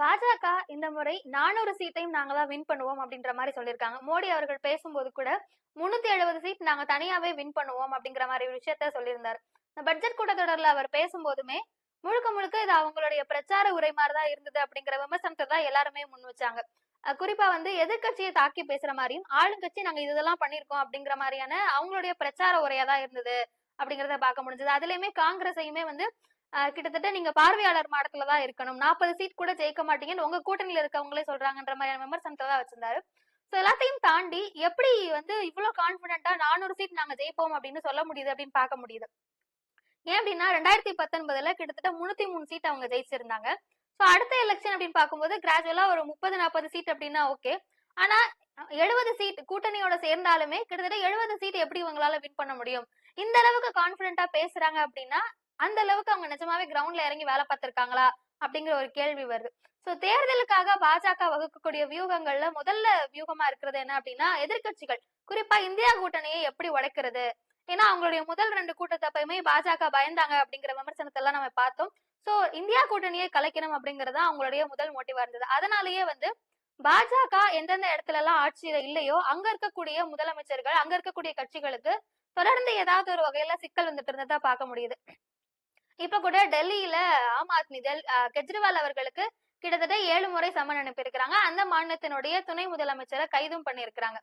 பாஜக இந்த முறை நானூறு சீட்டையும் நாங்க தான் வின் பண்ணுவோம் அப்படின்ற மாதிரி சொல்லியிருக்காங்க. மோடி அவர்கள் பேசும்போது கூட முன்னூத்தி எழுபது சீட் நாங்க தனியாவே வின் பண்ணுவோம் அப்படிங்கிற மாதிரி ஒரு விஷயத்த சொல்லியிருந்தார். இந்த பட்ஜெட் கூட்டத்தொடர்ல அவர் பேசும்போதுமே முழுக்க முழுக்க இது அவங்களுடைய பிரச்சார உரை மாதிரிதான் இருந்தது அப்படிங்கிற விமர்சனத்தை தான் எல்லாருமே முன் வச்சாங்க. குறிப்பா வந்து எதிர்க்கட்சியை தாக்கி பேசுற மாதிரியும் ஆளுங்கட்சி நாங்க இதெல்லாம் பண்ணிருக்கோம் அப்படிங்கிற மாதிரியான அவங்களுடைய பிரச்சார உரையா தான் இருந்தது அப்படிங்கறத பார்க்க முடிஞ்சது. அதுலயுமே காங்கிரஸையுமே வந்து கிட்டத்தட்ட நீங்க பார்வையாளர் மாடத்துல தான் இருக்கணும். நாற்பது சீட் கூட ஜெயிக்க மாட்டீங்கன்னு உங்க கூட்டணியில இருக்கவங்களே சொல்றாங்கன்ற மாதிரியான விமர்சனத்தை தான் வச்சிருந்தாரு. சோ எல்லாத்தையும் தாண்டி எப்படி வந்து இவ்வளவு கான்பிடண்டா நானூறு சீட் நாங்க ஜெயிப்போம் அப்படின்னு சொல்ல முடியுது அப்படின்னு பார்க்க முடியுது. ஏன் அப்படின்னா ரெண்டாயிரத்தி பத்தொன்பதுல கிட்டத்தட்ட முன்னூத்தி மூணு சீட் அவங்க ஜெயிச்சிருந்தாங்க. சோ அடுத்த எலெக்ஷன் அப்படின்னு பார்க்கும்போது கிராஜுவலா ஒரு முப்பது நாற்பது சீட் அப்படின்னா ஓகே ஆனா எழுபது சீட் கூட்டணியோட சேர்ந்தாலுமே கிட்டத்தட்ட எழுபது சீட் எப்படி இவங்களால வின் பண்ண முடியும்? இந்த அளவுக்கு கான்பிடண்டா பேசுறாங்க அப்படின்னா அந்த அளவுக்கு அவங்க நிஜமாவே கிரவுண்ட்ல இறங்கி வேலை பார்த்திருக்காங்களா? அப்படிங்கிற ஒரு கேள்வி வருது. சோ தேர்தலுக்காக பாஜக வகுக்கக்கூடிய வியூகங்கள்ல முதல்ல வியூகமா இருக்கிறது என்ன அப்படின்னா எதிர்க்கட்சிகள். குறிப்பா இந்தியா கூட்டணியை எப்படி உடைக்கிறது? ஏன்னா அவங்களுடைய முதல் ரெண்டு கூட்டத்தப்பயுமே பாஜக பயந்தாங்க அப்படிங்கிற விமர்சனத்தை எல்லாம் நம்ம பார்த்தோம். சோ இந்தியா கூட்டணியை கலைக்கணும் அப்படிங்கறது அவங்களுடைய முதல் மோட்டிவா இருந்தது. அதனாலயே வந்து பாஜக எந்தெந்த இடத்துல எல்லாம் ஆட்சியில இல்லையோ அங்க இருக்கக்கூடிய முதலமைச்சர்கள் அங்க இருக்கக்கூடிய கட்சிகளுக்கு தொடர்ந்து ஏதாவது ஒரு வகையில சிக்கல் வந்துட்டு இருந்ததா பார்க்க முடியுது. இப்ப கூட டெல்லியில ஆம் ஆத்மி தல் அஹ் கெஜ்ரிவால் அவர்களுக்கு கிட்டத்தட்ட ஏழு முறை சம்மன் அனுப்பியிருக்கிறாங்க. அந்த மாநிலத்தினுடைய துணை முதலமைச்சரை கைதும் பண்ணியிருக்கிறாங்க.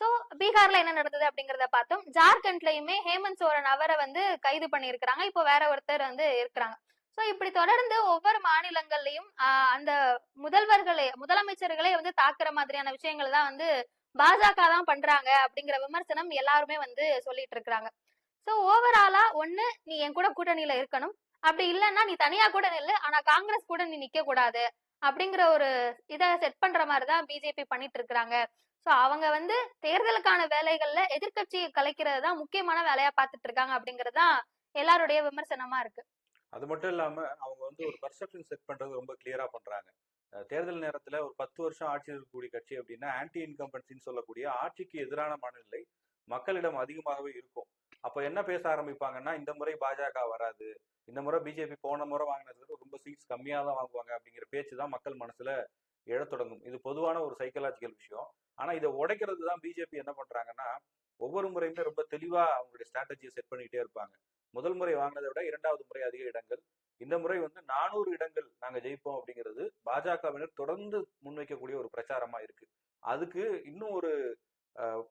சோ பீகார்ல என்ன நடந்தது அப்படிங்கறத பார்த்தோம் ஜார்க்கண்ட்லயுமே ஹேமந்த் சோரன் அவரை வந்து கைது பண்ணியிருக்கிறாங்க. இப்போ வேற ஒருத்தர் வந்து இருக்கிறாங்க. சோ இப்படி தொடர்ந்து ஒவ்வொரு மாநிலங்கள்லயும் ஆஹ் அந்த முதல்வர்களே முதலமைச்சர்களே வந்து தாக்குற மாதிரியான விஷயங்கள் தான் வந்து பாஜக தான் பண்றாங்க அப்படிங்கிற விமர்சனம் எல்லாருமே வந்து சொல்லிட்டு இருக்கிறாங்க. சோ ஓவராலா ஒண்ணு நீ என் கூட கூட்டணியில இருக்கணும். அப்படி இல்லைன்னா நீ தனியா கூட நில்லு ஆனா காங்கிரஸ் கூட நீ நிக்க கூடாது அப்படிங்கிற ஒரு இத செட் பண்ற மாதிரிதான் பிஜேபி பண்ணிட்டு இருக்கிறாங்க. சோ அவங்க வந்து தேர்தலுக்கான வேலைகள்ல எதிர்கட்சியை கலைக்கிறது தான் முக்கியமான வேலையா பார்த்துட்டு இருக்காங்க அப்படிங்கிறது தான் எல்லாருடைய விமர்சனமா இருக்கு. அது மட்டும் இல்லாம அவங்க வந்து ஒரு பர்செப்ஷன் செட் பண்றது ரொம்ப கிளியரா பண்றாங்க. தேர்தல் நேரத்துல ஒரு பத்து வருஷம் ஆட்சி இருக்கக்கூடிய கட்சி அப்படின்னா ஆன்டி இன்கம்பன்சின்னு சொல்லக்கூடிய ஆட்சிக்கு எதிரான மனநிலை மக்களிடம் அதிகமாகவே இருக்கும். அப்போ என்ன பேச ஆரம்பிப்பாங்கன்னா இந்த முறை பாஜக வராது. இந்த முறை பிஜேபி போன முறை வாங்கினதுக்கு ரொம்ப சீட்ஸ் கம்மியாக தான் வாங்குவாங்க அப்படிங்கிற பேச்சு தான் மக்கள் மனசுல எழத் தொடங்கும். இது பொதுவான ஒரு சைக்கலாஜிக்கல் விஷயம். ஆனா இதை உடைக்கிறது தான் பிஜேபி என்ன பண்றாங்கன்னா ஒவ்வொரு முறையுமே ரொம்ப தெளிவா அவங்களுடைய ஸ்ட்ராட்டஜியை செட் பண்ணிக்கிட்டே இருப்பாங்க. முதல் முறை வாங்கினதை விட இரண்டாவது முறை அதிக இடங்கள். இந்த முறை வந்து நானூறு இடங்கள் நாங்க ஜெயிப்போம் அப்படிங்கிறது பாஜகவினர் தொடர்ந்து முன்வைக்கக்கூடிய ஒரு பிரச்சாரமா இருக்கு. அதுக்கு இன்னும் ஒரு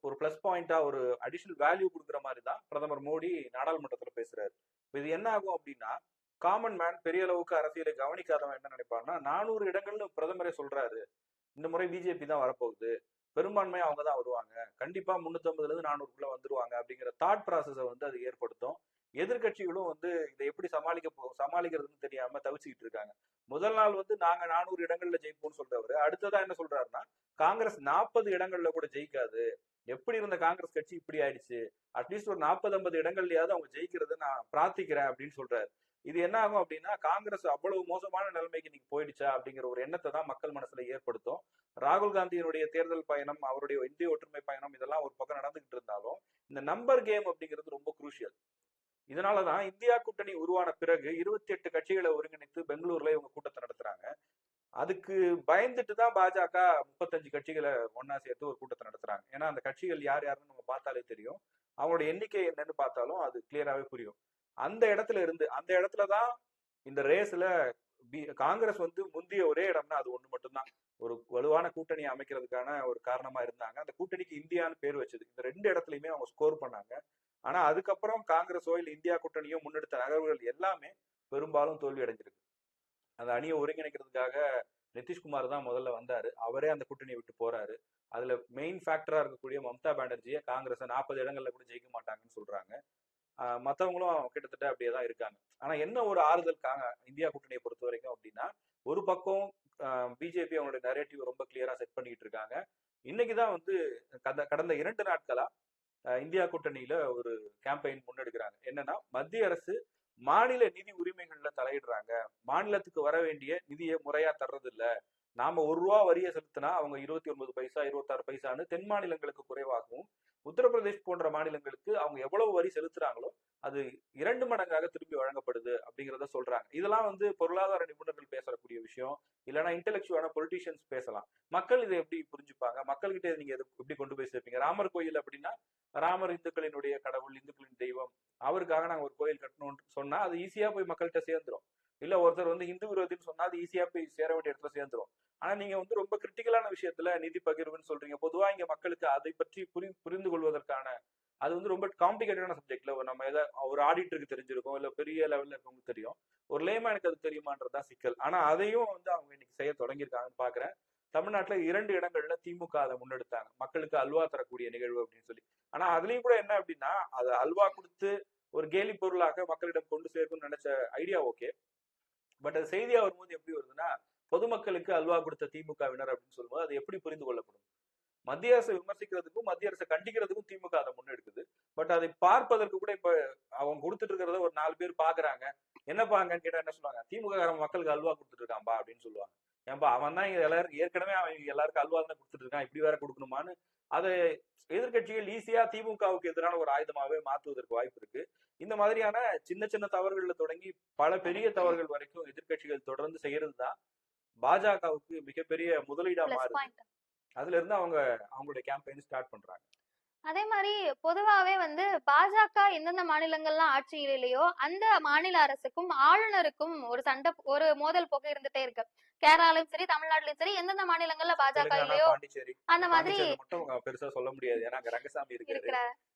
ஒரு பிளஸ் பாயிண்டா ஒரு அடிஷனல் வேல்யூ கொடுக்குற மாதிரி தான் பிரதமர் மோடி நாடாளுமன்றத்துல பேசுறாரு. இது என்ன ஆகும் அப்படின்னா காமன் மேன் பெரிய அளவுக்கு அரசியலை கவனிக்காதவன் என்ன நினைப்பாருன்னா நானூறு இடங்கள்னு பிரதமரே சொல்றாரு. இந்த முறை பிஜேபி தான் வரப்போகுது. பெரும்பான்மையா அவங்க தான் வருவாங்க. கண்டிப்பா முன்னூத்தி இருந்து நானூறுக்குள்ள வந்துருவாங்க அப்படிங்கிற தாட் ப்ராசஸை வந்து அது ஏற்படுத்தும். எதிர்க்கட்சிகளும் வந்து இதை எப்படி சமாளிக்க போ சமாளிக்கிறதுன்னு தெரியாம தவிச்சுக்கிட்டு இருக்காங்க. முதல் நாள் வந்து நாங்க நானூறு இடங்கள்ல ஜெயிப்போம்னு சொல்றவரு அடுத்ததா என்ன சொல்றாருன்னா காங்கிரஸ் நாற்பது இடங்கள்ல கூட ஜெயிக்காது. எப்படி இருந்த காங்கிரஸ் கட்சி இப்படி ஆயிடுச்சு? அட்லீஸ்ட் ஒரு நாற்பது ஐம்பது இடங்கள்லயாவது அவங்க ஜெயிக்கிறத நான் பிரார்த்திக்கிறேன் அப்படின்னு சொல்றாரு. இது என்ன ஆகும் அப்படின்னா காங்கிரஸ் அவ்வளவு மோசமான நிலைமைக்கு இன்னைக்கு போயிடுச்சா அப்படிங்கிற ஒரு எண்ணத்தை தான் மக்கள் மனசுல ஏற்படுத்தும். ராகுல் காந்தியினுடைய தேர்தல் பயணம் அவருடைய இந்திய ஒற்றுமை பயணம் இதெல்லாம் ஒரு பக்கம் நடந்துகிட்டு இருந்தாலும் இந்த நம்பர் கேம் அப்படிங்கிறது ரொம்ப குரூஷியல் இதனாலதான் இந்தியா கூட்டணி உருவான பிறகு இருபத்தி எட்டு கட்சிகளை ஒருங்கிணைத்து பெங்களூர்ல இவங்க கூட்டத்தை நடத்துறாங்க. அதுக்கு பயந்துட்டு தான் பாஜக முப்பத்தஞ்சு கட்சிகளை ஒன்னா சேர்த்து ஒரு கூட்டத்தை நடத்துறாங்க. ஏன்னா அந்த கட்சிகள் யார் யாருன்னு நம்ம பார்த்தாலே தெரியும். அவங்களோட எண்ணிக்கை என்னன்னு பார்த்தாலும் அது கிளியராகவே புரியும். அந்த இடத்துல இருந்து அந்த இடத்துல தான் இந்த ரேஸ்ல பி காங்கிரஸ் வந்து முந்திய ஒரே இடம்னா அது ஒண்ணு மட்டும்தான். ஒரு வலுவான கூட்டணி அமைக்கிறதுக்கான ஒரு காரணமா இருந்தாங்க. அந்த கூட்டணிக்கு இந்தியான்னு பேர் வச்சது. இந்த ரெண்டு இடத்துலயுமே அவங்க ஸ்கோர் பண்ணாங்க. ஆனா அதுக்கப்புறம் காங்கிரஸோ இல்ல இந்தியா கூட்டணியோ முன்னெடுத்த நகர்வுகள் எல்லாமே பெரும்பாலும் தோல்வி அடைஞ்சிருக்கு அந்த அணியை ஒருங்கிணைக்கிறதுக்காக நிதிஷ்குமார் தான் முதல்ல வந்தாரு. அவரே அந்த கூட்டணியை விட்டு போறாரு. அதுல மெயின் ஃபேக்டரா இருக்கக்கூடிய மம்தா பானர்ஜியை காங்கிரஸ் நாற்பது இடங்கள்ல கூட ஜெயிக்க மாட்டாங்கன்னு சொல்றாங்க. மற்றவங்களும் மத்தவங்களும் கிட்டத்தட்ட அப்படியே தான் இருக்காங்க. ஆனா என்ன ஒரு ஆறுதல் காங்க இந்தியா கூட்டணியை பொறுத்த வரைக்கும் அப்படின்னா ஒரு பக்கம் பிஜேபி அவங்களுடைய நரேட்டிவ் ரொம்ப கிளியரா செட் பண்ணிட்டு இருக்காங்க. இன்னைக்குதான் வந்து கடந்த கடந்த இரண்டு நாட்களா இந்தியா கூட்டணியில ஒரு கேம்பெயின் முன்னெடுக்கிறாங்க. என்னன்னா மத்திய அரசு மாநில நிதி உரிமைகள்ல தலையிடுறாங்க. மாநிலத்துக்கு வர வேண்டிய நிதியை முறையா தர்றது இல்ல நாம ஒரு ரூபா வரியை செலுத்தினா அவங்க இருபத்தி ஒன்பது பைசா இருபத்தாறு பைசான்னு தென் மாநிலங்களுக்கு குறைவாகவும் உத்தரப்பிரதேஷ் போன்ற மாநிலங்களுக்கு அவங்க எவ்வளவு வரி செலுத்துறாங்களோ அது இரண்டு மடங்காக திரும்பி வழங்கப்படுது அப்படிங்கிறத சொல்றாங்க. இதெல்லாம் வந்து பொருளாதார நிபுணர்கள் பேசக்கூடிய விஷயம். இல்லைன்னா இன்டெலெக்சுவலான பொலிட்டிஷியன்ஸ் பேசலாம். மக்கள் இதை எப்படி புரிஞ்சுப்பாங்க? மக்கள்கிட்ட நீங்க எது- எப்படி கொண்டு போய் சேர்ப்பீங்க? ராமர் கோயில் அப்படின்னா ராமர் இந்துக்களினுடைய கடவுள் இந்துக்களின் தெய்வம். அவருக்காக நாங்கள் ஒரு கோயில் கட்டணும்னு சொன்னா அது ஈஸியா போய் மக்கள்கிட்ட சேர்ந்துரும். இல்ல ஒருத்தர் வந்து இந்து விரோதின்னு சொன்னா அது ஈஸியா போய் சேர வேண்டிய இடத்துல சேர்ந்துரும். ஆனா நீங்க வந்து ரொம்ப கிரிட்டிக்கலான விஷயத்துல நிதி பகிர்வுன்னு சொல்றீங்க. பொதுவா இங்க மக்களுக்கு அதை பற்றி புரி புரிந்து கொள்வதற்கான அது வந்து ரொம்ப காம்ப்ளிகேட்டடான சப்ஜெக்ட்ல நம்ம எதை ஒரு ஆடிட்டருக்கு தெரிஞ்சிருக்கும் இல்ல பெரிய லெவல்ல இருக்கவங்களுக்கு தெரியும். ஒரு லேமேனுக்கு அது தெரியுமான்றதுதான் சிக்கல். ஆனா அதையும் வந்து அவங்க இன்னைக்கு செய்ய தொடங்கியிருக்காங்கன்னு பாக்குறேன். தமிழ்நாட்டுல இரண்டு இடங்கள்ல திமுக அதை முன்னெடுத்தாங்க. மக்களுக்கு அல்வா தரக்கூடிய நிகழ்வு அப்படின்னு சொல்லி. ஆனா அதுலயும் கூட என்ன அப்படின்னா அதை அல்வா கொடுத்து ஒரு கேலி பொருளாக மக்களிடம் கொண்டு சேர்க்கணும்னு நினைச்ச ஐடியா ஓகே பட் அது செய்தியா வரும்போது எப்படி வருதுன்னா பொதுமக்களுக்கு அல்வா கொடுத்த திமுகவினர் அப்படின்னு சொல்லும்போது அது எப்படி புரிந்து கொள்ளப்படும்? மத்திய அரசை விமர்சிக்கிறதுக்கும் மத்திய அரசை கண்டிக்கிறதுக்கும் திமுக அதை முன்னெடுக்குது. பட் அதை பார்ப்பதற்கு கூட இப்ப அவங்க கொடுத்துட்டு இருக்கிறத ஒரு நாலு பேர் பாக்குறாங்க. என்னப்பாங்கன்னு கேட்டா என்ன சொல்லுவாங்க? திமுக மக்களுக்கு அல்வா கொடுத்துட்டு இருக்கான்பா அப்படின்னு சொல்லுவாங்க. ஏன்பா அவன் தான் எல்லாருக்கும் ஏற்கனவே அவன் எல்லாருக்கும் அல்வா தான் கொடுத்துட்டு இருக்கான் இப்படி வேற கொடுக்கணுமான்னு அதை எதிர்கட்சிகள் ஈஸியா திமுகவுக்கு எதிரான ஒரு ஆயுதமாவே மாத்துவதற்கு வாய்ப்பு இருக்கு. இந்த மாதிரியான சின்ன சின்ன தவறுகள்ல தொடங்கி பல பெரிய தவறுகள் வரைக்கும் எதிர்க்கட்சிகள் தொடர்ந்து செய்யறது தான் பாஜகவுக்கு மிகப்பெரிய முதலீடா மாறுது. அதுல இருந்து அவங்க அவங்களுடைய கேம்பெயின் ஸ்டார்ட் பண்றாங்க. அதே மாதிரி பொதுவாவே வந்து பாஜக எந்தெந்த மாநிலங்கள்லாம் ஆட்சியில் இல்லையோ அந்த மாநில அரசுக்கும் ஆளுநருக்கும் ஒரு சண்டை ஒரு மோதல் போக்கு இருந்துட்டே இருக்கு. கேரளாலயும் சரி தமிழ்நாட்டிலயும் சரி எந்தெந்த மாநிலங்கள்ல பாஜக இல்லையோ அந்த மாதிரி பெருசா சொல்ல முடியாது. ஏன்னா ரங்கசாமி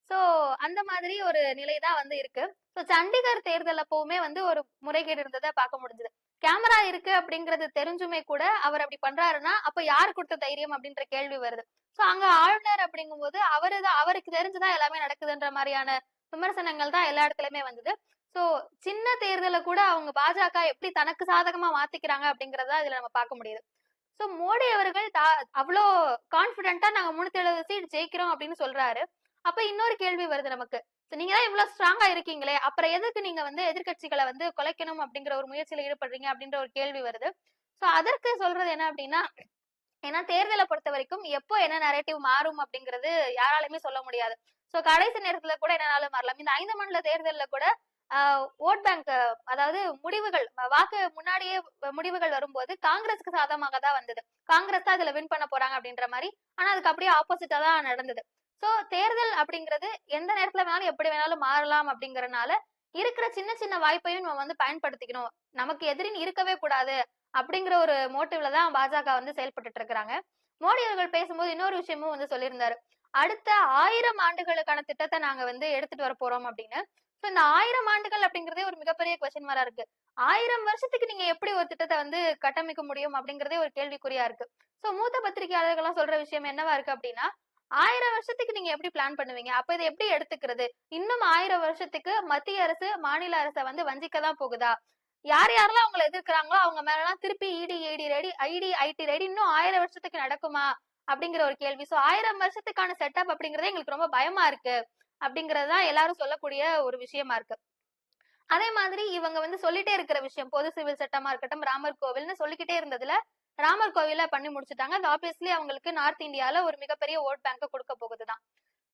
சோ அந்த மாதிரி ஒரு நிலை தான் வந்து இருக்கு. சோ சண்டிகர் தேர்தல் அப்பவுமே வந்து ஒரு முறைகேடு இருந்ததை பார்க்க முடிஞ்சது. கேமரா இருக்கு அப்படிங்கறது தெரிஞ்சுமே கூட அவர் அப்படி பண்றாருன்னா அப்ப யார் கொடுத்த தைரியம் அப்படின்ற கேள்வி வருது. சோ அங்க ஆளுநர் அப்படிங்கும்போது அவரு தான் அவருக்கு தெரிஞ்சுதான் எல்லாமே நடக்குதுன்ற மாதிரியான விமர்சனங்கள் தான் எல்லா இடத்துலயுமே வந்தது. சோ சின்ன தேர்தலை கூட அவங்க பாஜக எப்படி தனக்கு சாதகமா மாத்திக்கிறாங்க அப்படிங்கறத இதுல நம்ம பார்க்க முடியுது. சோ மோடி அவர்கள் தா- அவ்வளோ கான்பிடென்ட்டா நாங்க முன்னூத்தி எழுபது சீட் ஜெயிக்கிறோம் அப்படின்னு சொல்றாரு. அப்ப இன்னொரு கேள்வி வருது நமக்கு. நீங்க தான் இவ்வளவு ஸ்ட்ராங்கா இருக்கீங்களே அப்புறம் எதுக்கு நீங்க வந்து எதிர்க்கட்சிகளை வந்து கொலைக்கணும் அப்படிங்கிற ஒரு முயற்சியில ஈடுபடுறீங்க அப்படின்ற ஒரு கேள்வி வருது. சோ அதற்கு சொல்றது என்ன அப்படின்னா ஏன்னா தேர்தலை பொறுத்த வரைக்கும் எப்போ என்ன நரேட்டிவ் மாறும் அப்படிங்கிறது யாராலுமே சொல்ல முடியாது. சோ கடைசி நேரத்துல கூட என்னனாலும் மாறலாம். இந்த ஐந்து மண்டல தேர்தல்ல கூட ஓட் பேங்க் அதாவது முடிவுகள் வாக்கு முன்னாடியே முடிவுகள் வரும்போது காங்கிரஸ்க்கு சாதகமாக தான் வந்தது. காங்கிரஸ் தான் இதுல வின் பண்ண போறாங்க அப்படின்ற மாதிரி ஆனா அதுக்கு அப்படியே ஆப்போசிட்டா தான் நடந்தது. சோ தேர்தல் அப்படிங்கிறது எந்த நேரத்துல வேணாலும் எப்படி வேணாலும் மாறலாம் அப்படிங்கறனால இருக்கிற சின்ன சின்ன வாய்ப்பையும் நம்ம வந்து பயன்படுத்திக்கணும். நமக்கு எதிரின் இருக்கவே கூடாது அப்படிங்கிற ஒரு மோட்டிவ்ல தான் பாஜக வந்து செயல்பட்டுட்டு இருக்கிறாங்க. மோடி அவர்கள் பேசும்போது இன்னொரு விஷயமும் வந்து சொல்லியிருந்தாரு. அடுத்த ஆயிரம் ஆண்டுகளுக்கான திட்டத்தை நாங்க வந்து எடுத்துட்டு வர போறோம் அப்படின்னு. சோ இந்த ஆயிரம் ஆண்டுகள் அப்படிங்கறதே ஒரு மிகப்பெரிய கொஸ்டின் மாரா இருக்கு. ஆயிரம் வருஷத்துக்கு நீங்க எப்படி ஒரு திட்டத்தை வந்து கட்டமைக்க முடியும் அப்படிங்கறதே ஒரு கேள்விக்குறியா இருக்கு. சோ மூத்த பத்திரிகையாளர்கள்லாம் சொல்ற விஷயம் என்னவா இருக்கு அப்படின்னா ஆயிரம் வருஷத்துக்கு நீங்க எப்படி பிளான் பண்ணுவீங்க? அப்ப இதை எப்படி எடுத்துக்கிறது? இன்னும் ஆயிரம் வருஷத்துக்கு மத்திய அரசு மாநில அரசை வந்து வஞ்சிக்க தான் போகுதா? யார் யாரெல்லாம் அவங்களை எதிர்க்கிறாங்களோ அவங்க மேலாம் திருப்பி ED IT ready IT IT ready இன்னும் ஆயிரம் வருஷத்துக்கு நடக்குமா? அப்படிங்கிற ஒரு கேள்வி. சோ ஆயிரம் வருஷத்துக்கான செட்டப் அப்படிங்கறதே எங்களுக்கு ரொம்ப பயமா இருக்கு. அப்படிங்கறதுதான் எல்லாரும் சொல்லக்கூடிய ஒரு விஷயமா இருக்கு. அதே மாதிரி இவங்க வந்து சொல்லிட்டே இருக்கிற விஷயம் பொது சிவில் சட்டமா இருக்கட்டும் ராமர் கோவில்னு சொல்லிக்கிட்டே இருந்ததுல ராமர் கோவில பண்ணி முடிச்சுட்டாங்க. அது ஆப்வியஸ்லி அவங்களுக்கு நார்த் இந்தியால ஒரு மிகப்பெரிய ஓட் பேங்க கொடுக்க போகுதுதான்.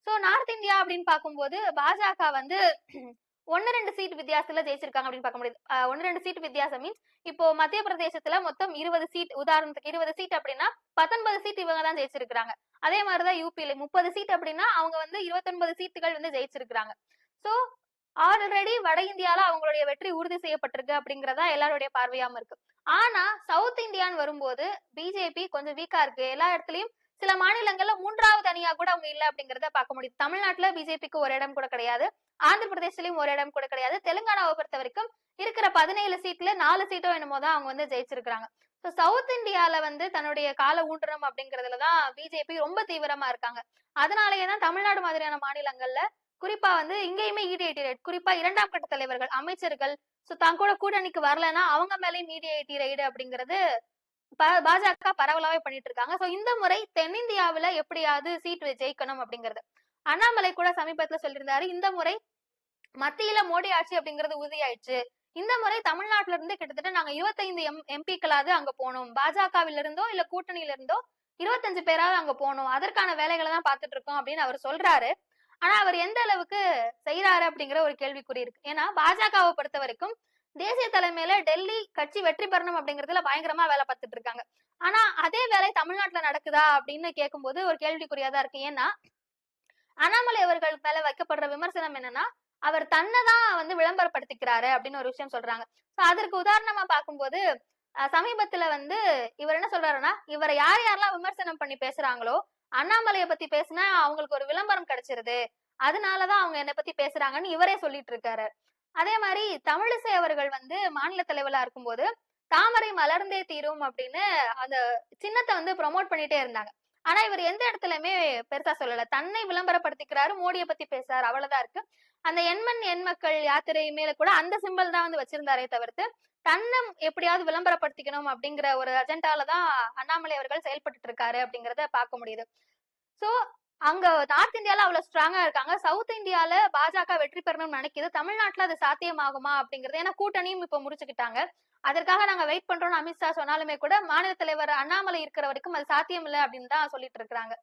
சோ நார்த் இந்தியா அப்படின்னு பார்க்கும்போது பாஜக வந்து ஒன்னு ரெண்டு சீட் வித்தியாசத்துல ஜெயிச்சிருக்காங்க அப்படின்னு பார்க்க முடியுது. ஒன்னு ரெண்டு சீட் வித்தியாசம் மீன்ஸ் இப்போ மத்திய பிரதேசத்துல மொத்தம் இருபது சீட் உதாரணத்துக்கு இருபது சீட் அப்படின்னா பத்தொன்பது சீட் இவங்க தான் ஜெயிச்சிருக்காங்க அதே மாதிரிதான் யூபியில முப்பது சீட் அப்படின்னா அவங்க வந்து இருபத்தொன்பது சீட்டுகள் வந்து ஜெயிச்சிருக்காங்க சோ ஆல்ரெடி வட இந்தியால அவங்களுடைய வெற்றி உறுதி செய்யப்பட்டிருக்கு அப்படிங்கறதா எல்லாருடைய பார்வையாம இருக்கு. ஆனா சவுத் இந்தியான்னு வரும்போது பிஜேபி கொஞ்சம் வீக்கா இருக்கு. எல்லா இடத்துலயும் சில மாநிலங்கள்ல மூன்றாவது அணியா கூட அவங்க இல்ல அப்படிங்கறத பார்க்க முடியுது. தமிழ்நாட்டுல பிஜேபிக்கு ஒரு இடம் கூட கிடையாது. ஆந்திர பிரதேசலயும் ஒரு இடம் கூட கிடையாது. தெலுங்கானாவை பொறுத்த வரைக்கும் இருக்கிற பதினேழு சீட்ல நாலு சீட்டோ என்னமோ தான் அவங்க வந்து ஜெயிச்சிருக்காங்க ஸோ சவுத் இந்தியால வந்து தன்னுடைய கால ஊன்றணும் அப்படிங்கறதுல தான் பிஜேபி ரொம்ப தீவிரமா இருக்காங்க. அதனாலேயே தான் தமிழ்நாடு மாதிரியான மாநிலங்கள்ல குறிப்பா வந்து இங்கேயுமே இடிஐடி ரைட் குறிப்பா இரண்டாம் கட்ட தலைவர்கள் அமைச்சர்கள் சோ தான் கூட கூட்டணிக்கு வரலன்னா அவங்க மேலேயும் இடிஐடி ரைடு அப்படிங்கிறது ப- பாஜக பரவலாவே பண்ணிட்டு இருக்காங்க. சோ இந்த முறை தென்னிந்தியாவுல எப்படியாவது சீட் ஜெயிக்கணும் அப்படிங்கிறது. அண்ணாமலை கூட சமீபத்துல சொல்லியிருந்தாரு இந்த முறை மத்தியில மோடி ஆட்சி அப்படிங்கிறது உறுதியாயிடுச்சு. இந்த முறை தமிழ்நாட்டுல இருந்து கிட்டத்தட்ட நாங்க இருபத்தைந்து எம் எம்பிக்களாவது அங்க போனோம் பாஜகவில இருந்தோ இல்ல கூட்டணியில இருந்தோ இருபத்தஞ்சு பேராவது அங்க போனோம் அதற்கான வேலைகளை தான் பாத்துட்டு இருக்கோம் அப்படின்னு அவர் சொல்றாரு. ஆனா அவர் எந்த அளவுக்கு செய்யறாரு அப்படிங்கிற ஒரு கேள்விக்குறி இருக்கு. ஏன்னா பாஜகவை பொறுத்த வரைக்கும் தேசிய தலைமையில டெல்லி கட்சி வெற்றி பெறணும் அப்படிங்கறதுல பயங்கரமா வேலை பார்த்துட்டு இருக்காங்க. ஆனா அதே வேலை தமிழ்நாட்டுல நடக்குதா அப்படின்னு கேட்கும்போது ஒரு கேள்விக்குறியா தான் இருக்கு. ஏன்னா அண்ணாமலை அவர்கள் மேல வைக்கப்படுற விமர்சனம் என்னன்னா அவர் தன்னை தான் வந்து விளம்பரப்படுத்திக்கிறாரு அப்படின்னு ஒரு விஷயம் சொல்றாங்க. சோ அதற்கு உதாரணமா பார்க்கும்போது சமீபத்துல வந்து இவர் என்ன சொல்றாருன்னா இவரை யார் யாரெல்லாம் விமர்சனம் பண்ணி பேசுறாங்களோ அண்ணாமலையை பத்தி பேசினா அவங்களுக்கு ஒரு விளம்பரம் கிடைச்சிருது. அதனாலதான் அவங்க என்னை பத்தி பேசுறாங்கன்னு இவரே சொல்லிட்டு இருக்காரு அதே மாதிரி தமிழிசை அவர்கள் வந்து மாநில தலைவலா இருக்கும்போது தாமரை மலர்ந்தே தீரும் அப்படின்னு அந்த சின்னத்தை வந்து ப்ரொமோட் பண்ணிட்டே இருந்தாங்க. ஆனா இவர் எந்த இடத்துலயுமே பெருசா சொல்லல. தன்னை விளம்பரப்படுத்திக்கிறாரு மோடியை பத்தி பேசுறாரு அவ்வளவுதான் இருக்கு. அந்த எண்மண் எண் மக்கள் யாத்திரை மேல கூட அந்த சிம்பல் தான் வந்து வச்சிருந்தாரே தவிர்த்து தன்னை எப்படியாவது விளம்பரப்படுத்திக்கணும் அப்படிங்கிற ஒரு அஜெண்டால தான் அண்ணாமலை அவர்கள் செயல்பட்டு இருக்காரு அப்படிங்கறத பார்க்க முடியுது. சோ அங்க நார்த் இந்தியால அவ்வளவு ஸ்ட்ராங்கா இருக்காங்க. சவுத் இந்தியால பாஜக வெற்றி பெறணும்னு நினைக்குது. தமிழ்நாட்டுல அது சாத்தியமாகுமா அப்படிங்கறது ஏன்னா கூட்டணியும் இப்ப முடிச்சுக்கிட்டாங்க அதற்காக நாங்க வெயிட் பண்றோம்னு அமித்ஷா சொன்னாலுமே கூட மாநில தலைவர் அண்ணாமலை இருக்கிற வரைக்கும் அது சாத்தியம் இல்லை அப்படின்னு தான் சொல்லிட்டு இருக்கிறாங்க.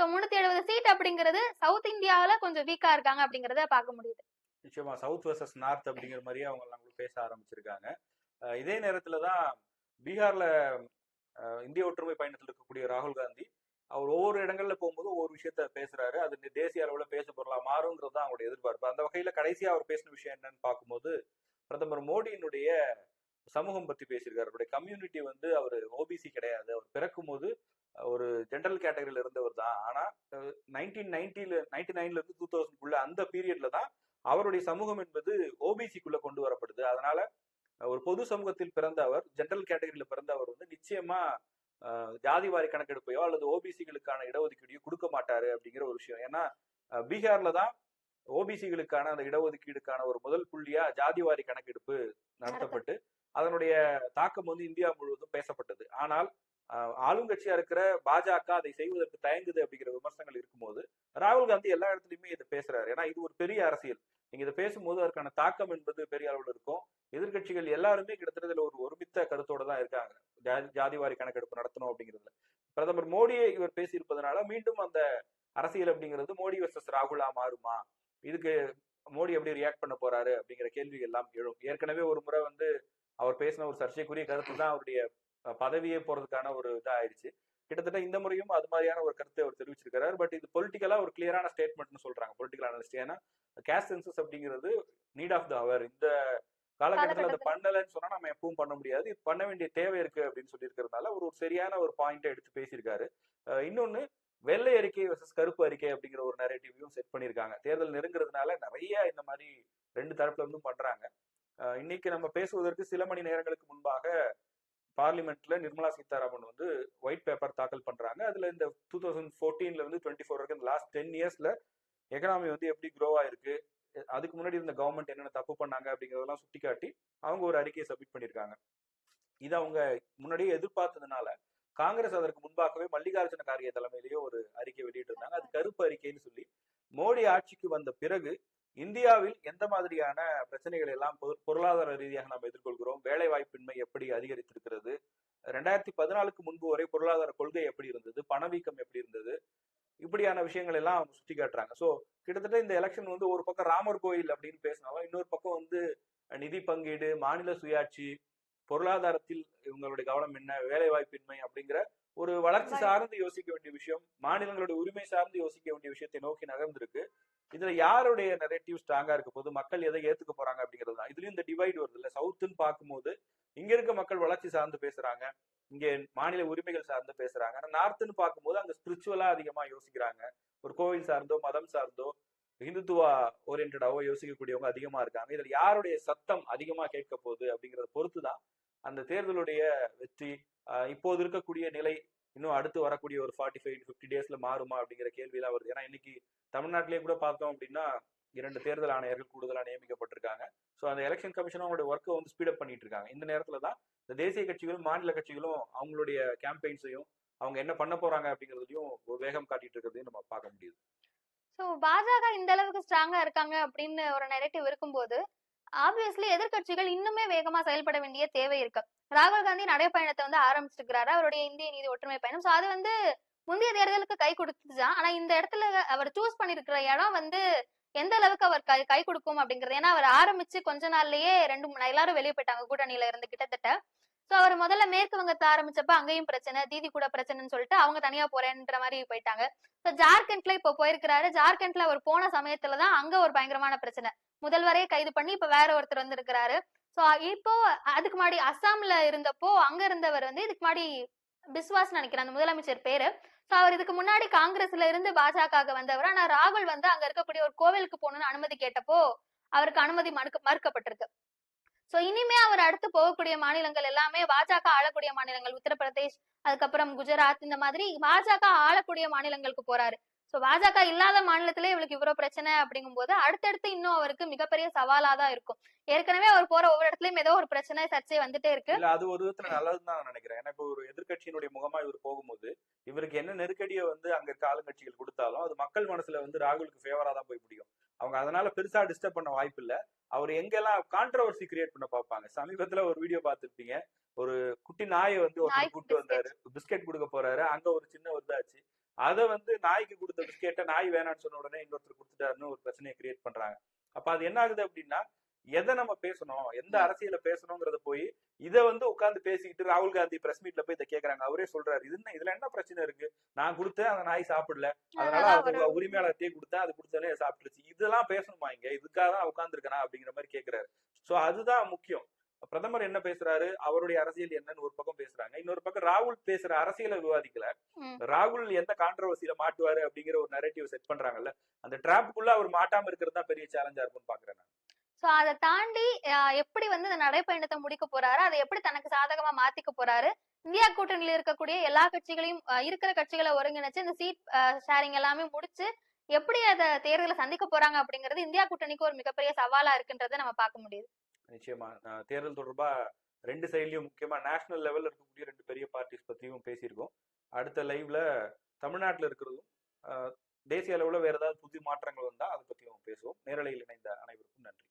சோ முன்னூத்தி எழுபது சீட் அப்படிங்கிறது சவுத் இந்தியாவில கொஞ்சம் வீக்கா இருக்காங்க அப்படிங்கறத பார்க்க முடியுது. நிச்சயமா சவுத் வர்சஸ் நார்த் அப்படிங்கிற மாதிரியே அவங்க எல்லாம் பேச ஆரம்பிச்சிருக்காங்க. இதே நேரத்துல தான் பீகார்ல இந்திய ஒற்றுமை பயணத்தில் இருக்கக்கூடிய ராகுல் காந்தி அவர் ஒவ்வொரு இடங்கள்ல போகும்போது ஒவ்வொரு விஷயத்த பேசுறாரு. அது தேசிய அளவுல பேச பொருளா மாறுங்கிறது தான் அவங்களுடைய எதிர்பார்ப்பு. அந்த வகையில கடைசியா அவர் பேசின விஷயம் என்னன்னு பார்க்கும்போது பிரதமர் மோடியினுடைய சமூகம் பத்தி பேசியிருக்காரு. அவருடைய கம்யூனிட்டி வந்து அவர் ஓபிசி கிடையாது. அவர் பிறக்கும் போது ஒரு ஜென்ரல் கேட்டகரியில இருந்தவர் தான். ஆனா நைன்டீன் நைன்டில நைன்டி நைன்ல இருந்து டூ தௌசண்ட்குள்ள அந்த பீரியட்ல தான் அவருடைய சமூகம் என்பது ஓபிசிக்குள்ள கொண்டு வரப்படுது. அதனால ஒரு பொது சமூகத்தில் பிறந்த அவர் ஜென்ரல் கேட்டகரியில பிறந்த அவர் வந்து நிச்சயமா ஜாதி வாரி கணக்கெடுப்பையோ அல்லது ஓபிசிகளுக்கான இடஒதுக்கீடையோ கொடுக்க மாட்டாரு அப்படிங்கிற ஒரு விஷயம். ஏன்னா பீகார்ல தான் ஓபிசிகளுக்கான அந்த இடஒதுக்கீடுக்கான ஒரு முதல் புள்ளியா ஜாதி வாரி கணக்கெடுப்பு நடத்தப்பட்டு. அதனுடைய தாக்கம் வந்து இந்தியா முழுவதும் பேசப்பட்டது. ஆனால் ஆளுங்கட்சியா இருக்கிற பாஜக அதை செய்வதற்கு தயங்குது அப்படிங்கிற விமர்சனங்கள் இருக்கும்போது ராகுல் காந்தி எல்லா இடத்துலயுமே இதை பேசுறாரு. ஏன்னா இது ஒரு பெரிய அரசியல். நீங்க இதை பேசும்போது அதற்கான தாக்கம் என்பது பெரிய அளவில் இருக்கும். எதிர்கட்சிகள் எல்லாருமே கிட்டத்தட்ட இதுல ஒரு ஒருமித்த கருத்தோட தான் இருக்காங்க. ஜாதிவாரி கணக்கெடுப்பு நடத்தணும் அப்படிங்கிறதுல. பிரதமர் மோடியை இவர் பேசியிருப்பதனால மீண்டும் அந்த அரசியல் அப்படிங்கிறது மோடி வர்சஸ் ராகுலா மாறுமா? இதுக்கு மோடி எப்படி ரியாக்ட் பண்ண போறாரு அப்படிங்கிற கேள்வி எல்லாம் எழும். ஏற்கனவே ஒரு முறை வந்து அவர் பேசின ஒரு சர்ச்சைக்குரிய கருத்து தான் அவருடைய பதவியே போறதுக்கான ஒரு இதா ஆயிடுச்சு கிட்டத்தட்ட இந்த முறையும் அது மாதிரியான ஒரு கருத்தை அவர் தெரிவிச்சிருக்கிறார். பட் இது பொலிட்டிக்கலா ஒரு கிளியரான ஸ்டேட்மெண்ட்னு சொல்றாங்க பொலிட்டிக்கல் அனலிஸ்ட் ஏன்னா கேஸ்ட் சென்சஸ் அப்படிங்கிறது நீட் ஆஃப் த அவர் இந்த காலகட்டத்தில் அதை. பண்ணலைன்னு சொன்னா நம்ம எப்பவும் பண்ண முடியாது. இது பண்ண வேண்டிய தேவை இருக்கு அப்படின்னு சொல்லியிருக்கிறதுனால ஒரு ஒரு சரியான ஒரு பாயிண்ட்டை எடுத்து பேசியிருக்காரு. இன்னொன்னு வெள்ளை அறிக்கை வர்சஸ் கருப்பு அறிக்கை அப்படிங்கிற ஒரு நரேட்டிவையும் செட் பண்ணியிருக்காங்க. தேர்தல் நெருங்குறதுனால நிறைய இந்த மாதிரி ரெண்டு தரப்புல இருந்தும் பண்றாங்க. இன்னைக்கு நம்ம பேசுவதற்கு சில மணி நேரங்களுக்கு முன்பாக பார்லிமெண்ட்ல நிர்மலா சீதாராமன் வந்து ஒயிட் பேப்பர் தாக்கல் பண்றாங்க. அதுல இந்த டூ தௌசண்ட் ஃபோர்டீன்ல இருந்து டுவெண்ட்டி ஃபோர் வரைக்கும் லாஸ்ட் டென் இயர்ஸ்ல எக்கனாமி வந்து எப்படி க்ரோ ஆயிருக்கு அதுக்கு முன்னாடி இருந்த கவர்மெண்ட் என்னென்ன தப்பு பண்ணாங்க அப்படிங்கறதெல்லாம் சுட்டிக்காட்டி அவங்க ஒரு அறிக்கையை சப்மிட் பண்ணியிருக்காங்க. இது அவங்க முன்னாடியே எதிர்பார்த்ததுனால காங்கிரஸ் அதற்கு முன்பாகவே மல்லிகார்ஜுன கார்கே தலைமையிலேயே ஒரு அறிக்கை வெளியிட்டு இருந்தாங்க அது கருப்பு அறிக்கைன்னு சொல்லி மோடி ஆட்சிக்கு வந்த பிறகு இந்தியாவில் எந்த மாதிரியான பிரச்சனைகள் எல்லாம் பொரு- பொருளாதார ரீதியாக நாம் எதிர்கொள்கிறோம்? வேலை வாய்ப்பின்மை எப்படி அதிகரித்திருக்கிறது? ரெண்டாயிரத்தி பதினாலுக்கு முன்பு வரை பொருளாதார கொள்கை எப்படி இருந்தது? பணவீக்கம் எப்படி இருந்தது? இப்படியான விஷயங்கள் எல்லாம் அவங்க சுட்டி காட்டுறாங்க. ஸோ கிட்டத்தட்ட இந்த எலெக்ஷன் வந்து ஒரு பக்கம் ராமர் கோயில் அப்படின்னு பேசினாலும் இன்னொரு பக்கம் வந்து நிதி பங்கீடு மாநில சுயாட்சி பொருளாதாரத்தில் இவங்களுடைய கவனம் என்ன வேலை வாய்ப்பின்மை அப்படிங்கிற ஒரு வளர்ச்சி. சார்ந்து யோசிக்க வேண்டிய விஷயம் மாநிலங்களுடைய உரிமை சார்ந்து யோசிக்க வேண்டிய விஷயத்தை நோக்கி நகர்ந்திருக்கு. இதுல யாருடைய நெரேட்டிவ் ஸ்ட்ராங்கா இருக்க போது மக்கள் எதை ஏத்துக்க போறாங்க அப்படிங்கிறது தான். இதுலயும் இந்த டிவைடு வருது இல்ல. சவுத்துன்னு பார்க்கும்போது இங்க இருக்க மக்கள் வளர்ச்சி சார்ந்து பேசுறாங்க. இங்க மாநில உரிமைகள் சார்ந்து பேசுறாங்க. ஆனா நார்த்துன்னு பார்க்கும்போது அங்க ஸ்பிரிச்சுவலா அதிகமா யோசிக்கிறாங்க. ஒரு கோவில் சார்ந்தோ மதம் சார்ந்தோ இந்துத்துவா ஓரியன்டாவோ யோசிக்கக்கூடியவங்க அதிகமா இருக்காங்க. இதுல யாருடைய சத்தம் அதிகமா கேட்க போகுது அப்படிங்கறத பொறுத்து தான் அந்த தேர்தலுடைய வெற்றி ஆஹ் இப்போது இருக்கக்கூடிய நிலை இன்னும் அடுத்து வரக்கூடிய ஒரு ஃபார்ட்டி ஃபைவ் ஃபிஃப்டி டேஸ்ல மாறுமா அப்படிங்கிற கேள்வியெல்லாம் வருது. ஏன்னா இன்னைக்கு தமிழ்நாட்டிலேயே கூட பார்த்தோம் அப்படின்னா இரண்டு தேர்தல் ஆணையர்கள் கூடுதலா நியமிக்கப்பட்டிருக்காங்க. ஸோ அந்த எலெக்ஷன் கமிஷனும் அவங்களுடைய ஒர்க்கை வந்து ஸ்பீடப் பண்ணிட்டு இருக்காங்க. இந்த நேரத்துல தான் இந்த தேசிய கட்சிகளும் மாநில கட்சிகளும் அவங்களுடைய கேம்பெயின்ஸையும் அவங்க என்ன பண்ண போறாங்க அப்படிங்கிறதையும் ஒரு வேகம் காட்டிட்டு இருக்கிறதையும் நம்ம பார்க்க முடியுது. ஸோ பாஜக இந்த அளவுக்கு ஸ்ட்ராங்கா இருக்காங்க அப்படின்னு ஒரு நெரேட்டிவ் இருக்கும்போது ஆப்வியஸ்லி எதிர்கட்சிகள் இன்னுமே வேகமா செயல்பட வேண்டிய தேவை இருக்கு. ராகுல் காந்தி நடைப்பயணத்தை வந்து ஆரம்பிச்சிருக்கிறாரு. அவருடைய இந்திய நீதி ஒற்றுமை பயணம். ஸோ அது வந்து முந்தைய தேர்தலுக்கு கை கொடுத்துதான் ஆனா இந்த இடத்துல அவர் சூஸ் பண்ணிருக்கிற இடம் வந்து எந்த அளவுக்கு அவர் கை கை கொடுக்கும் அப்படிங்கிறது? ஏன்னா அவர் ஆரம்பிச்சு கொஞ்ச நாள்லயே ரெண்டு மூணு எல்லாரும் வெளியே போயிட்டாங்க கூட்டணியில இருந்து கிட்டத்தட்ட. சோ அவர் முதல்ல மேற்கு வங்கத்தை ஆரம்பிச்சப்ப அங்கேயும் பிரச்சனை தீதி கூட பிரச்சனைன்னு சொல்லிட்டு அவங்க தனியா போறேன்ற மாதிரி போயிட்டாங்க. ஸோ ஜார்க்கண்ட்ல இப்போ போயிருக்கிறாரு. ஜார்க்கண்ட்ல அவர் போன சமயத்துலதான் அங்க ஒரு பயங்கரமான பிரச்சனை. முதல்வரே கைது பண்ணி இப்ப வேற ஒருத்தர் வந்திருக்கிறாரு. சோ இப்போ அதுக்கு முன்னாடி அஸ்ஸாம்ல இருந்தப்போ அங்க இருந்தவர் வந்து இதுக்கு முன்னாடி பிஸ்வாஸ் நினைக்கிறேன் அந்த முதலமைச்சர் பேரு. சோ அவர் இதுக்கு முன்னாடி காங்கிரஸ்ல இருந்து பாஜக வந்தவர். ஆனா ராகுல் வந்து அங்க இருக்கக்கூடிய ஒரு கோவிலுக்கு போகணும்னு அனுமதி கேட்டப்போ அவருக்கு அனுமதி மறுக்க மறுக்கப்பட்டிருக்கு. சோ இனிமே அவர் அடுத்து போகக்கூடிய மாநிலங்கள் எல்லாமே பாஜக ஆளக்கூடிய மாநிலங்கள். உத்தரப்பிரதேஷ் அதுக்கப்புறம் குஜராத் இந்த மாதிரி பாஜக ஆளக்கூடிய மாநிலங்களுக்கு போறாரு. சோ பாஜக இல்லாத மாநிலத்திலே இவளுக்கு இவ்வளவு பிரச்சனை அப்படிங்கும்போது அடுத்தடுத்து இன்னும் அவருக்கு மிகப்பெரிய சவாலா தான் இருக்கும். ஏற்கனவே அவர் போற ஒவ்வொரு இடத்துலயும் ஏதோ ஒரு பிரச்சனை சர்ச்சை வந்துட்டே இருக்கு. அது ஒரு விதத்துல நல்லதுன்னு தான் நான் நினைக்கிறேன். எனக்கு ஒரு எதிர்க்கட்சியினுடைய முகமா இவர் போகும்போது இவருக்கு என்ன நெருக்கடியை வந்து அங்க இருக்க ஆளுங்கட்சிகள் கொடுத்தாலும் அது மக்கள் மனசுல வந்து ராகுலுக்கு ஃபேவரா தான் போய் முடியும். அவங்க அதனால பெருசா டிஸ்டர்ப் பண்ண வாய்ப்பு இல்ல. அவர் எங்கெல்லாம் கான்ட்ரவர்சி கிரியேட் பண்ண பார்ப்பாங்க. சமீபத்துல ஒரு வீடியோ பார்த்திருப்பீங்க. ஒரு குட்டி நாயை வந்து நாய்க்கு கூட்டு வந்தாரு. பிஸ்கெட் கொடுக்க போறாரு. அங்க ஒரு சின்ன ஒரு இதாச்சு. அதை வந்து நாய்க்கு கொடுத்த பிஸ்கெட்டை நாய் வேணாம்னு சொன்ன உடனே இன்னொருத்தர் கொடுத்துட்டாருன்னு ஒரு பிரச்சனையை கிரியேட் பண்றாங்க. அப்ப அது என்ன ஆகுது அப்படின்னா எதை நம்ம பேசணும் எந்த அரசியல பேசணுங்கிறத போய் இத வந்து உட்கார்ந்து பேசிக்கிட்டு ராகுல் காந்தி பிரஸ் மீட்ல போய் இதை கேக்குறாங்க. அவரே சொல்றாரு இது என்ன இதுல என்ன பிரச்சனை இருக்கு? நான் கொடுத்தேன் அந்த நாய் சாப்பிடல. அதனால அதனால அது அவரு- உரிமையாளர்கிட்டயே கொடுத்தேன் அது கொடுத்தோடனே சாப்பிட்டுருச்சு. இதெல்லாம் பேசணுமா இங்க? இதுக்காக தான் உட்கார்ந்துருக்கனா அப்படிங்கிற மாதிரி கேக்குறாரு. சோ அதுதான் முக்கியம். பிரதமர் என்ன பேசுறாரு? அவருடைய அரசியல் என்னன்னு ஒரு பக்கம் பேசுறாங்க. இன்னொரு பக்கம் ராகுல் பேசுற அரசியலை விவாதிக்கல. ராகுல் எந்த கான்ட்ரவர்சியில மாட்டுவாரு அப்படிங்கிற ஒரு நரேட்டிவ் செட் பண்றாங்கல்ல. அந்த ட்ராப்புக்குள்ள அவர் மாட்டாம இருக்கிறது தான் பெரிய சேலஞ்சா இருக்கும்னு பாக்குறேன் நான். சோ அதை தாண்டி எப்படி வந்து இந்த நடைப்பயணத்தை முடிக்க போறாரு? அதை எப்படி தனக்கு சாதகமா மாத்திக்க போறாரு? இந்தியா கூட்டணியில இருக்கக்கூடிய எல்லா கட்சிகளையும் இருக்கிற கட்சிகளை ஒருங்கிணைச்சு இந்த சீட் ஷேரிங் எல்லாமே முடிச்சு எப்படி அதை தேர்தலை சந்திக்க போறாங்க அப்படிங்கிறது இந்தியா கூட்டணிக்கு ஒரு மிகப்பெரிய சவாலா இருக்குன்றதை நம்ம பார்க்க முடியுது. நிச்சயமா. தேர்தல் தொடர்பா ரெண்டு சைட்லயும் முக்கியமா நேஷனல் லெவல்ல இருக்கக்கூடிய ரெண்டு பெரிய பார்ட்டிஸ் பத்தியும் பேசியிருக்கோம். அடுத்த லைவ்ல தமிழ்நாட்டில் இருக்கிறதும் தேசிய அளவுல வேற ஏதாவது புது மாற்றங்கள் வந்தா அதை பத்தியும் பேசுவோம். நேரலையில் இணைந்த அனைவருக்கும் நன்றி.